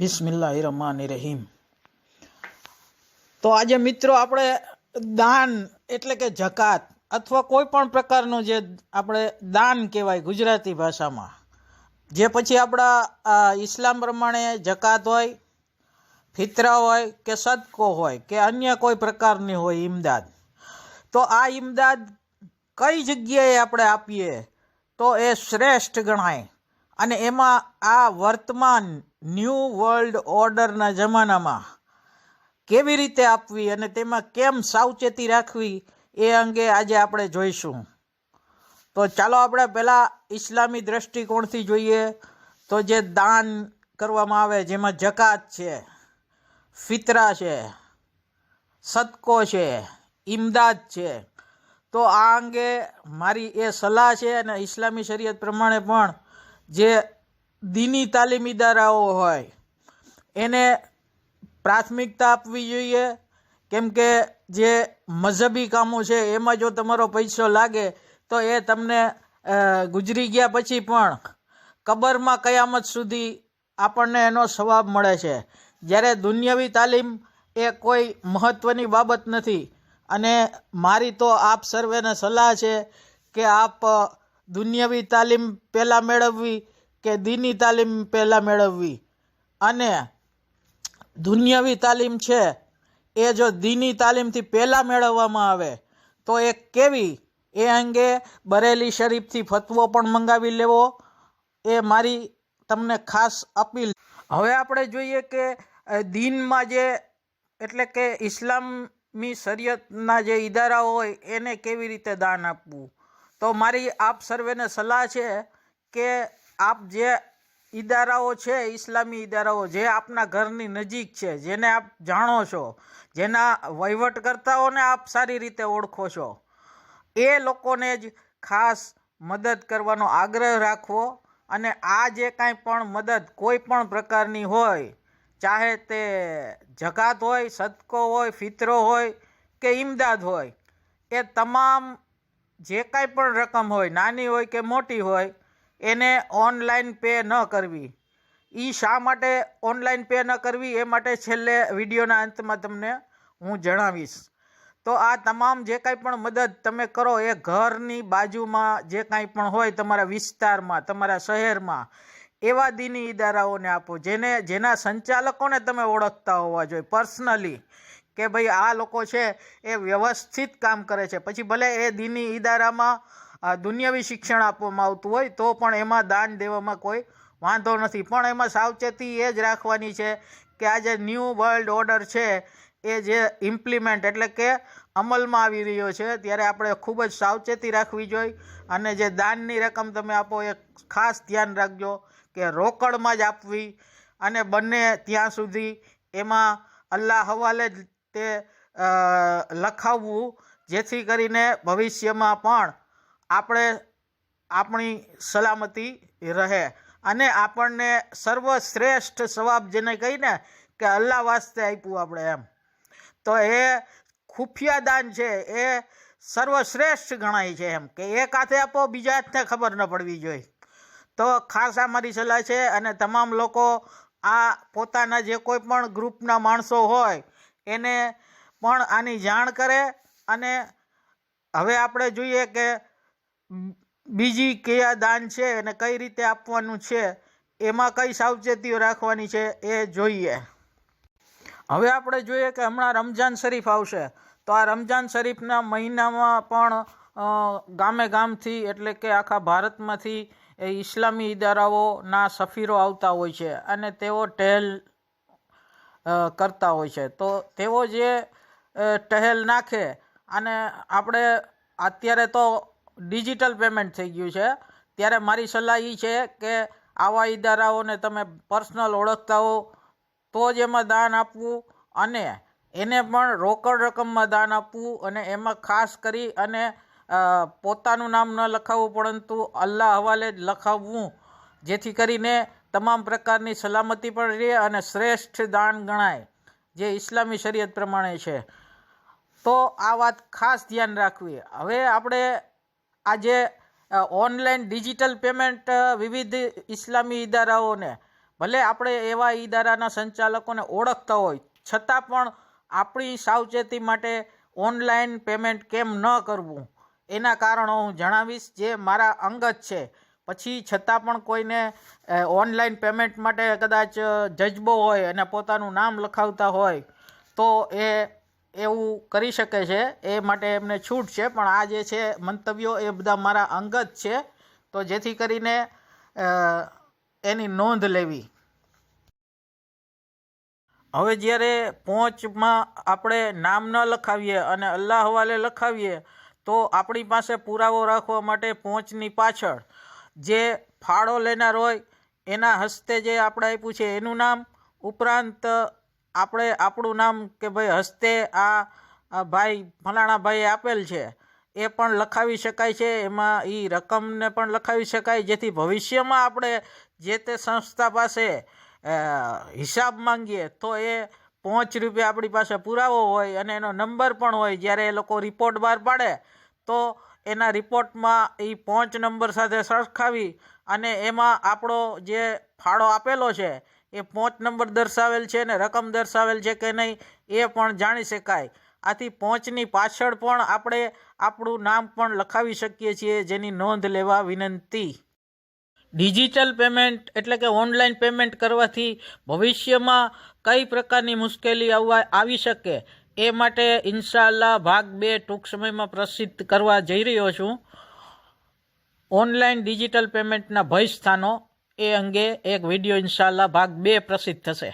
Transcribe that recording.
બિસ્મિલ્લાહ રહમાન રહીમ તો આજે મિત્રો આપણે દાન એટલે કે જકાત અથવા કોઈ પણ પ્રકારનું જે આપણે દાન કહેવાય ગુજરાતી ભાષામાં, જે પછી આપણા ઇસ્લામ પ્રમાણે જકાત હોય, ફિતરા હોય કે સદકો હોય કે અન્ય કોઈ પ્રકારની હોય ઇમદાદ તો આ ઇમદાદ કઈ જગ્યાએ આપણે આપીએ? તો એ શ્રેષ્ઠ ગણાય. અને એમાં આ વર્તમાન ન્યૂ વર્લ્ડ ઓર્ડરના જમાનામાં કેવી રીતે આપવી અને તેમાં કેમ સાવચેતી રાખવી એ અંગે આજે આપણે જોઈશું. તો ચાલો આપણે પહેલાં ઇસ્લામી દ્રષ્ટિકોણથી જોઈએ તો જે દાન કરવામાં આવે, જેમાં જકાત છે, ફિતરા છે, સદકો છે, ઇમદાદ છે, તો આ અંગે મારી એ સલાહ છે અને ઇસ્લામી શરીયત પ્રમાણે પણ જે દીની તાલીમ ઇદારાઓ હોય, એને પ્રાથમિકતા આપવી જોઈએ. કેમ કે જે મذહબી કામો છે, એમાં જો તમારો પૈસો લાગે, તો એ તમને ગુજરી ગયા પછી પણ કબરમાં કયામત સુધી આપણને એનો સવાબ મળે છે. જ્યારે દુનિયાવી તાલીમ એ કોઈ મહત્ત્વની બાબત નથી. અને મારી તો આપ સર્વેને સલાહ છે કે આપ દુનિયાવી તાલીમ પહેલાં મેળવવી કે દીની તાલીમ પહેલાં મેળવવી? અને દુનિયાવી તાલીમ છે, એ જો દીની તાલીમથી પહેલાં મેળવવામાં આવે, તો એ કેવી? એ અંગે બરેલી શરીફથી ફતવો પણ મંગાવી લેવો. એ મારી તમને ખાસ અપીલ. હવે આપણે જોઈએ કે દીનમાં જે, એટલે કે ઇસ્લામી શરીયતના જે ઇદારાઓ હોય, એને કેવી રીતે દાન આપવું? તો મારી આપ સર્વેને સલાહ છે કે આપ જે ઇદારાઓ છે ઇસ્લામી ઇદારાઓ જે આપના ઘરની નજીક છે, જેને આપ જાણો છો, જેના વહીવટકર્તાઓને આપ સારી રીતે ઓળખો છો, એ લોકોને જ ખાસ મદદ કરવાનો આગ્રહ રાખવો અને આ જે કાંઈ પણ મદદ કોઈ પણ પ્રકારની હોય, ચાહે તે જકાત હોય, સદકો હોય, ફિતરો હોય કે ઇમદાદ હોય, એ તમામ જે કાંઈ પણ રકમ હોય, નાની હોય કે મોટી હોય, એને ઓનલાઈન પે ન કરવી. એ શા માટે ઓનલાઈન પે ન કરવી એ માટે છેલ્લે વિડીયોના અંતમાં તમને હું જણાવીશ. તો આ તમામ જે કાંઈ પણ મદદ તમે કરો એ ઘરની બાજુમાં જે કાંઈ પણ હોય તમારા વિસ્તારમાં, તમારા શહેરમાં, એવા દીની ઇદારાઓને આપો. જેને, જેના સંચાલકોને તમે ઓળખતા હોવા જોઈએ, પર્સનલી. કે ભાઈ આ લોકો છે એ વ્યવસ્થિત કામ કરે છે. પછી ભલે એ દીની ઇદારામાં દુનિયાવી શિક્ષણ આપવામાં આવતું હોય તો પણ એમાં દાન દેવામાં કોઈ વાંધો નથી. પણ એમાં સાવચેતી એ જ રાખવાની છે કે આ જે ન્યૂ વર્લ્ડ ઓર્ડર છે એ જે ઇમ્પ્લિમેન્ટ એટલે કે અમલમાં આવી રહ્યો છે, ત્યારે આપણે ખૂબ જ સાવચેતી રાખવી જોઈએ અને જે દાનની રકમ તમે આપો એ ખાસ ધ્યાન રાખજો કે રોકડમાં જ આપવી અને બંને ત્યાં સુધી એમાં અલ્લાહ હવાલે જ તે લખાવવું જેથી કરીને ભવિષ્યમાં પણ આપણે આપણી સલામતી રહે અને આપણને સર્વશ્રેષ્ઠ સવાબ જેને કહીને કે અલ્લાહ વાસ્તે આપ્યું આપણે એમ. તો એ ખુફિયા દાન છે, એ સર્વશ્રેષ્ઠ ગણાય છે એમ કે એક હાથે આપો, બીજા હાથને ખબર ન પડવી જોઈએ. તો ખાસ આ મારી સલાહ છે અને તમામ લોકો આ પોતાના જે કોઈ પણ ગ્રુપના માણસો હોય એને પણ આની જાણ કરે અને હવે આપણે જોઈએ કે બીજી કયા દાન છે અને કઈ રીતે આપવાનું છે એમાં કઈ સાવચેતીઓ રાખવાની છે એ જોઈએ. હવે આપણે જોઈએ કે હમણાં રમજાન શરીફ આવશે. તો આ રમજાન શરીફના મહિનામાં પણ ગામે ગામથી એટલે કે આખા ભારતમાંથી એ ઇસ્લામી ઇદારાઓના સફીરો આવતા હોય છે અને તેઓ ટહેલ અ, કરતા હોય છે. તો તેઓ જે ટહેલ નાખે અને આપણે અત્યારે તો ડિજિટલ પેમેન્ટ થઈ ગયું છે. ત્યારે મારી સલાહ એ છે કે આવા ઇદારાઓને તમે પર્સનલ ઓળખતા હો તો જ એમાં દાન આપવું અને એને પણ રોકડ રકમમાં દાન આપવું અને એમાં ખાસ કરી અને પોતાનું નામ ન લખાવવું પરંતુ અલ્લાહ હવાલે જ લખાવવું. જેથી કરીને તમામ પ્રકારની સલામતી પણ રહે અને શ્રેષ્ઠ દાન ગણાય, જે ઇસ્લામી શરીયત પ્રમાણે છે. તો આ વાત ખાસ ધ્યાન રાખવી. હવે આપણે આજે ઓનલાઈન ડિજિટલ પેમેન્ટ વિવિધ ઇસ્લામી ઇદારાઓને ભલે આપણે એવા ઈદારાના સંચાલકોને ઓળખતા હોય, છતાં પણ આપણી સાવચેતી માટે ઓનલાઈન પેમેન્ટ કેમ ન કરવું? એના કારણો હું જણાવીશ, જે મારા અંગત છે. પછી છતાં પણ કોઈને ઓનલાઈન પેમેન્ટ માટે કદાચ જજબો હોય અને પોતાનું નામ લખાવતા હોય, તો એ એવું કરી શકે છે. એ માટે એમને છૂટ છે. પણ આ જે છે મંતવ્યો એ બધા મારા અંગત છે. તો જેથી કરીને એની નોંધ લેવી. હવે જ્યારે પહોંચમાં આપણે નામ ન લખાવીએ અને અલ્લાહ હવાલે લખાવીએ, તો આપણી પાસે પુરાવો રાખવા માટે પહોંચની પાછળ જે ફાળો લેનાર હોય, એના હસ્તે જે આપણે આપ્યું છે, એનું નામ ઉપરાંત આપણે આપણું નામ કે ભાઈ હસ્તે આ ભાઈ ફલાણા ભાઈએ આપેલ છે, એ પણ લખાવી શકાય છે. એમાં એ રકમને પણ લખાવી શકાય, જેથી ભવિષ્યમાં આપણે જે તે સંસ્થા પાસે હિસાબ માંગીએ, તો એ પહોંચ રૂપે આપણી પાસે પુરાવો હોય અને એનો નંબર પણ હોય, જ્યારે એ લોકો રિપોર્ટ બહાર પાડે, તો એના રિપોર્ટમાં એ પોંચ નંબર સાથે સરખાવી અને એમાં આપણો જે ફાળો આપેલો છે, એ પોંચ નંબર દર્શાવેલ છે ને રકમ દર્શાવેલ છે કે નહીં, એ પણ જાણી શકાય. આથી પોંચની પાછળ પણ આપણે આપણું નામ પણ લખાવી શકીએ છીએ જેની નોંધ લેવા વિનંતી. ડિજિટલ પેમેન્ટ એટલે કે ઓનલાઈન પેમેન્ટ કરવાથી ભવિષ્યમાં કઈ પ્રકારની મુશ્કેલી આવવા આવી શકે એ માટે ઇન્શાલ્લાહ ભાગ બે ટૂંક સમયમાં પ્રસિદ્ધ કરવા જઈ રહ્યો છું. ઓનલાઈન ડિજિટલ પેમેન્ટના ભય સ્થાનો એ અંગે એક વીડિયો ઇન્શાલ્લાહ ભાગ બે પ્રસિદ્ધ થશે.